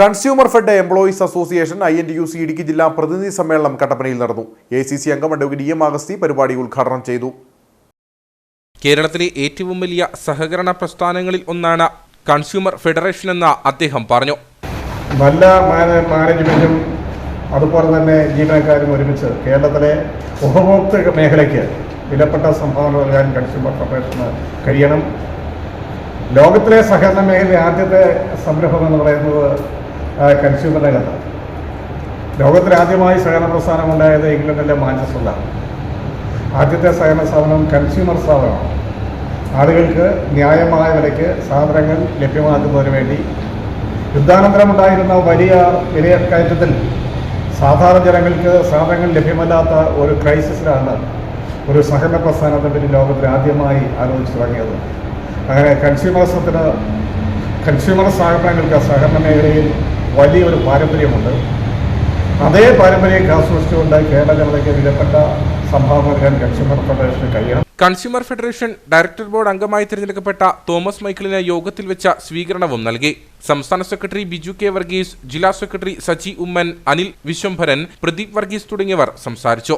Consumer fed employees association I N T U C Idukki ജില്ലാ പ്രതിനിധി സമ്മേളനം കട്ടപ്പനയിൽ നടന്നു. എ സി സി അംഗം അഡ്വക്കേറ്റ് ഇ എം അഗസ്തി പരിപാടി ഉദ്ഘാടനം ചെയ്തു. കേരളത്തിലെ ഏറ്റവും വലിയ സഹകരണ പ്രസ്ഥാനങ്ങളിൽ ഒന്നാണ് കൺസ്യൂമർ ഫെഡറേഷൻ എന്ന് അദ്ദേഹം പറഞ്ഞു. നല്ല മാനേജ്മെന്റും അതുപോലെ തന്നെ ജീവനക്കാരും ഒരുമിച്ച് കേരളത്തിലെ ഉപഭോക്തൃ മേഖലയ്ക്ക് വിലപ്പെട്ട സംഭാവന നൽകാൻ കൺസ്യൂമർ ഫെഡറേഷന് കഴിയണം. ലോകത്തിലെ സഹകരണ മേഖല ആദ്യത്തെ സംരംഭം എന്ന് പറയുന്നത് രംഗത്താണ് ലോകത്തിൽ ആദ്യമായി സഹകരണ പ്രസ്ഥാനം ഉണ്ടായത് ഇംഗ്ലണ്ടിലെ മാഞ്ചസ്റ്ററിലാണ്. ആദ്യത്തെ സഹകരണ സ്ഥാപനം കൺസ്യൂമർ സ്ഥാപനമാണ്. ആളുകൾക്ക് ന്യായമായ വിലയ്ക്ക് സാധനങ്ങൾ ലഭ്യമാക്കുന്നതിന് വേണ്ടി യുദ്ധാനന്തരം ഉണ്ടായിരുന്ന വലിയ വിലക്കയറ്റത്തിൽ സാധാരണ ജനങ്ങൾക്ക് സാധനങ്ങൾ ലഭ്യമല്ലാത്ത ഒരു ക്രൈസിസിലാണ് ഒരു സഹകരണ പ്രസ്ഥാനത്തെ പറ്റി ലോകത്തിൽ ആദ്യമായി ആലോചിച്ച് തുടങ്ങിയത്. അങ്ങനെ കൺസ്യൂമർസത്തിന് കൺസ്യൂമർ സ്ഥാപനങ്ങൾക്ക് സഹകരണ മേഖലയിൽ വലിയൊരു പാരമ്പര്യമുണ്ട്. അതേ പാരമ്പര്യം കാസൂക്ഷിച്ചുകൊണ്ട് കേരള ജനതയ്ക്ക് വിലപ്പെട്ട consumer consumer federation director board അംഗമായി തിരഞ്ഞെടുക്കപ്പെട്ട തോമസ് മൈക്കിളിന് യോഗത്തിൽ വെച്ച സ്വീകരണവും നൽകി. സംസ്ഥാന സെക്രട്ടറി ബിജു കെ വർഗീസ് ജില്ലാ സെക്രട്ടറി സജി ഉമ്മൻ അനിൽ വിശ്വംഭരൻ പ്രദീപ് വർഗീസ് തുടങ്ങിയവർ സംസാരിച്ചു.